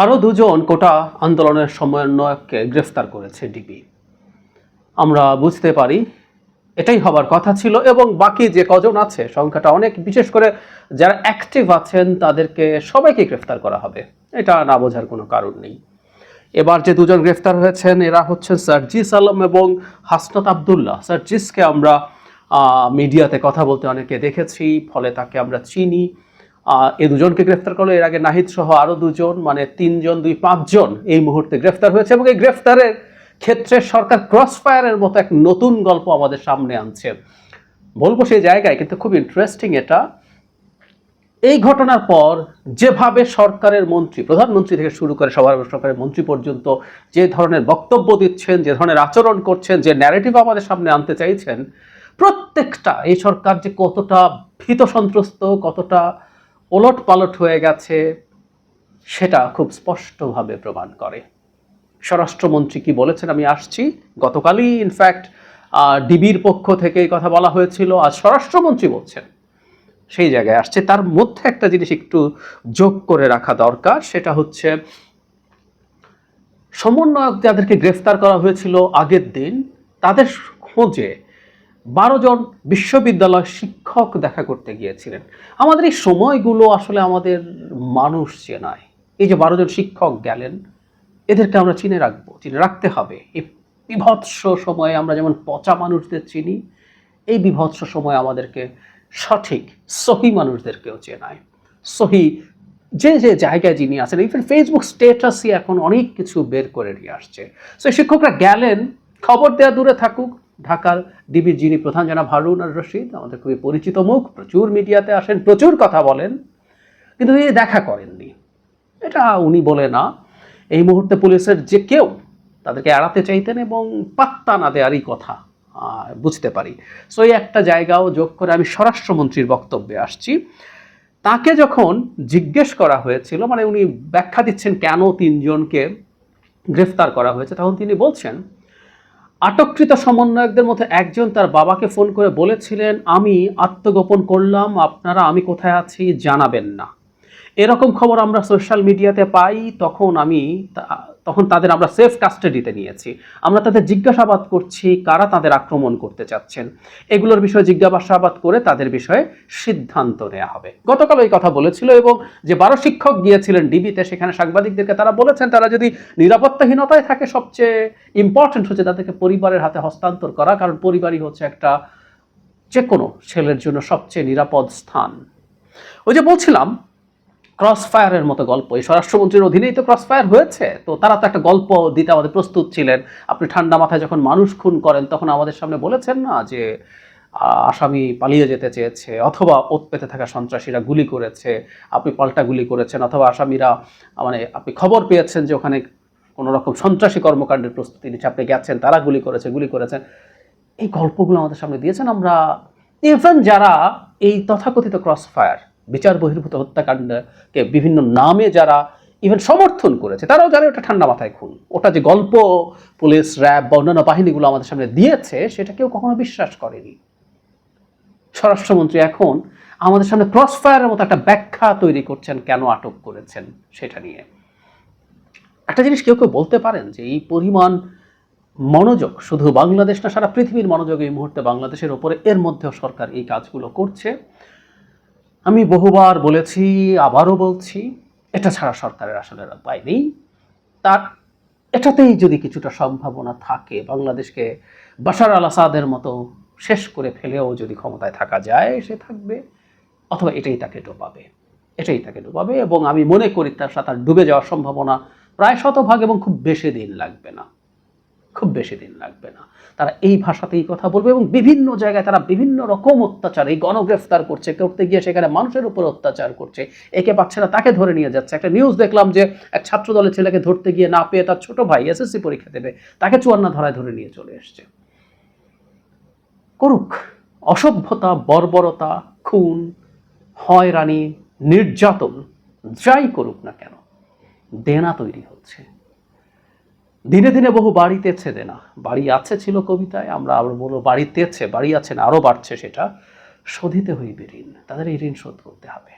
আরও দুজন কোটা আন্দোলনের সমন্বয়ককে গ্রেফতার করেছে ডিবি। আমরা বুঝতে পারি, এটাই হবার কথা ছিল এবং বাকি যে কজন আছে, সংখ্যাটা অনেক, বিশেষ করে যারা অ্যাক্টিভ আছেন, তাদেরকে সবাইকে গ্রেফতার করা হবে। এটা না বোঝার কোনো কারণ নেই। এবার যে দুজন গ্রেফতার হয়েছেন, এরা হচ্ছেন সার্জিস আলম এবং হাসনাত আবদুল্লাহ। সার্জিসকে আমরা মিডিয়াতে কথা বলতে অনেকে দেখেছি, ফলে তাকে আমরা চিনি। এই দুজনকে গ্রেফতার করল। এর আগে নাহিদ সহ আরও দুজন মানে তিনজন, দুই পাঁচজন এই মুহূর্তে গ্রেফতার হয়েছে এবং এই গ্রেফতারের ক্ষেত্রে সরকার ক্রস ফায়ারের মতো এক নতুন গল্প আমাদের সামনে আনছে। বলব সেই জায়গায়, কিন্তু খুব ইন্টারেস্টিং এটা। এই ঘটনার পর যেভাবে সরকারের মন্ত্রী, প্রধানমন্ত্রী থেকে শুরু করে সবার সরকারের মন্ত্রী পর্যন্ত যে ধরনের বক্তব্য দিচ্ছেন, যে ধরনের আচরণ করছেন, যে ন্যারেটিভ আমাদের সামনে আনতে চাইছেন, প্রত্যেকটা এই সরকার যে কতটা ভীত সন্ত্রস্ত কতটা ওলট পালট হয়ে গেছে, সেটা খুব স্পষ্টভাবে প্রমাণ করে। স্বরাষ্ট্রমন্ত্রী কি বলেছেন আমি আসছি। গতকালই ইনফ্যাক্ট ডিবির পক্ষ থেকে এই কথা বলা হয়েছিল। আর স্বরাষ্ট্রমন্ত্রী বলছেন। সেই জায়গায় আসছে। তার মধ্যে একটা জিনিস একটু যোগ করে রাখা দরকার, সেটা হচ্ছে সমন্বয়ক যাদেরকে গ্রেফতার করা হয়েছিল আগের দিন, তাদের খোঁজে বারো জন বিশ্ববিদ্যালয় শিক্ষক দেখা করতে গিয়েছিলেন। আমাদের এই সময়গুলো আসলে আমাদের মানুষ চেনায় এই যে বারো জন শিক্ষক গেলেন, এদেরকে আমরা চিনে রাখব, চিনে রাখতে হবে। এই বিভৎস সময়ে আমরা যেমন পচা মানুষদের চিনি, এই বিভৎস সময় আমাদেরকে সঠিক, সহি মানুষদেরকেও চেনায়। সহি, যে যে জায়গায় যিনি আছেন ইভেন ফেসবুক স্টেটাসই এখন অনেক কিছু বের করে নিয়ে আসছে। সো শিক্ষকরা গেলেন, খবর দেওয়া দূরে থাকুক ঢাকার ডিবির যিনি প্রধান জনাব হারুন আর রশিদ, আমাদের খুবই পরিচিত মুখ, প্রচুর মিডিয়াতে আসেন, প্রচুর কথা বলেন, কিন্তু তিনি দেখা করেননি। এটা উনি বলে না। এই মুহূর্তে পুলিশের যে কেউ তাদেরকে এড়াতে চাইতেন এবং পাত্তা না দেওয়ারই কথা বুঝতে পারি। সো এই একটা জায়গাও যোগ করে আমি স্বরাষ্ট্রমন্ত্রীর বক্তব্যে আসছি। তাকে যখন জিজ্ঞেস করা হয়েছিল মানে উনি ব্যাখ্যা দিচ্ছেন কেন তিনজনকে গ্রেফতার করা হয়েছে, তখন তিনি বলছেন আটককৃত সমন্বয়কদের মধ্যে একজন তার বাবাকে ফোন করে বলেছিলেন, আমি আত্মগোপন করলাম, আপনারা আমি কোথায় আছি জানাবেন না। এরকম খবর আমরা সোশ্যাল মিডিয়াতে পাই, তখন আমি তখন তাদের আমরা সেফ কাস্টাডিতে নিয়েছি। আমরা তাদের জিজ্ঞাসাবাদ করছি, কারা তাদের আক্রমণ করতে চাচ্ছেন। এগুলোর বিষয়ে জিজ্ঞাসাবাদ করে তাদের বিষয়ে সিদ্ধান্ত নেওয়া হবে। গতকাল এই কথা বলেছিল এবং যে বারো শিক্ষক গিয়েছিলেন ডিবিতে, সেখানে সাংবাদিকদেরকে তারা বলেছেন, তারা যদি নিরাপত্তাহীনতায় থাকে, সবচেয়ে ইম্পর্টেন্ট হচ্ছে তাদেরকে পরিবারের হাতে হস্তান্তর করা, কারণ পরিবারই হচ্ছে একটা যে কোনো ছেলের জন্য সবচেয়ে নিরাপদ স্থান। ওই যে বলছিলাম ক্রস ফায়ারের মতো গল্প। এই স্বরাষ্ট্রমন্ত্রীর অধীনেই তো ক্রস ফায়ার হয়েছে। তো তারা তো একটা গল্প দিতে আমাদের প্রস্তুত ছিলেন। আপনি ঠান্ডা মাথায় যখন মানুষ খুন করেন, তখন আমাদের সামনে বলেছেন না যে আসামি পালিয়ে যেতে চেয়েছে অথবা ওত পেতে থাকা সন্ত্রাসীরা গুলি করেছে, আপনি পাল্টা গুলি করেছেন অথবা আসামিরা মানে আপনি খবর পেয়েছেন যে ওখানে কোনো রকম সন্ত্রাসী কর্মকাণ্ডের প্রস্তুতি নিচ্ছে, আপনি গেছেন, তারা গুলি করেছে, গুলি করেছেন এই গল্পগুলো আমাদের সামনে দিয়েছেন আমরা। ইভেন যারা এই তথাকথিত ক্রস ফায়ার বিচার বহির্ভূত হত্যাকাণ্ডকে বিভিন্ন নামে যারা ইভেন সমর্থন করেছে, তারাও জানে ওটা ঠান্ডা মাথায় খুন। ওটা যে গল্প, পুলিশ, র্যাব বা অন্যান্য বাহিনীগুলো আমাদের সামনে দিয়েছে, সেটা কেউ কখনো বিশ্বাস করেনি। স্বরাষ্ট্রমন্ত্রী এখন আমাদের সামনে ক্রস ফায়ারের মতো একটা ব্যাখ্যা তৈরি করছেন, কেন আটক করেছেন সেটা নিয়ে। একটা জিনিস কেউ কেউ বলতে পারেন যে, এই পরিমাণ মনোযোগ শুধু বাংলাদেশ না, সারা পৃথিবীর মনোযোগ এই মুহূর্তে বাংলাদেশের ওপরে, এর মধ্যেও সরকার এই কাজগুলো করছে। আমি বহুবার বলেছি, আবারও বলছি, এটা ছাড়া সরকারের আসলে উপায় নেই। তার, এটাতেই যদি কিছুটা সম্ভাবনা থাকে, বাংলাদেশকে বাশার আল আসাদের মতো শেষ করে ফেলেও যদি ক্ষমতায় থাকা যায়, সে থাকবে, অথবা এটাই তাকে ডোবাবে। এটাই তাকে ডোবাবে এবং আমি মনে করি তার সাথে ডুবে যাওয়ার সম্ভাবনা প্রায় শতভাগ এবং খুব বেশি দিন লাগবে না। খুব বেশি দিন লাগবে না। তারা এই ভাষাতেই কথা বলবে এবং বিভিন্ন জায়গায় তারা বিভিন্ন রকম অত্যাচার, এই গণগ্রেফতার করছে, করতে গিয়ে সেখানে মানুষের উপর অত্যাচার করছে। একে পাচ্ছে না, তাকে ধরে নিয়ে যাচ্ছে। একটা নিউজ দেখলাম যে এক ছাত্র দলের ছেলেকে ধরতে গিয়ে না পেয়ে তার ছোট ভাই এসএসসি পরীক্ষা দেবে, তাকে চুয়ান্ন ধরায় ধরে নিয়ে চলে এসছে। করুক, অসভ্যতা, বর্বরতা, খুন, হয়রানি, নির্যাতন, যাই করুক না কেন, দেনা তৈরি হচ্ছে। দিনে দিনে বহু বাড়ি তেছে দেনা বাড়ি আছে ছিল কবিতায়, আমরা আবার বলব বাড়ি তেছে বাড়ি আছে না আরও বাড়ছে সেটা। শোধিতে হইবে ঋণ, তাদের এই ঋণ শোধ করতে হবে।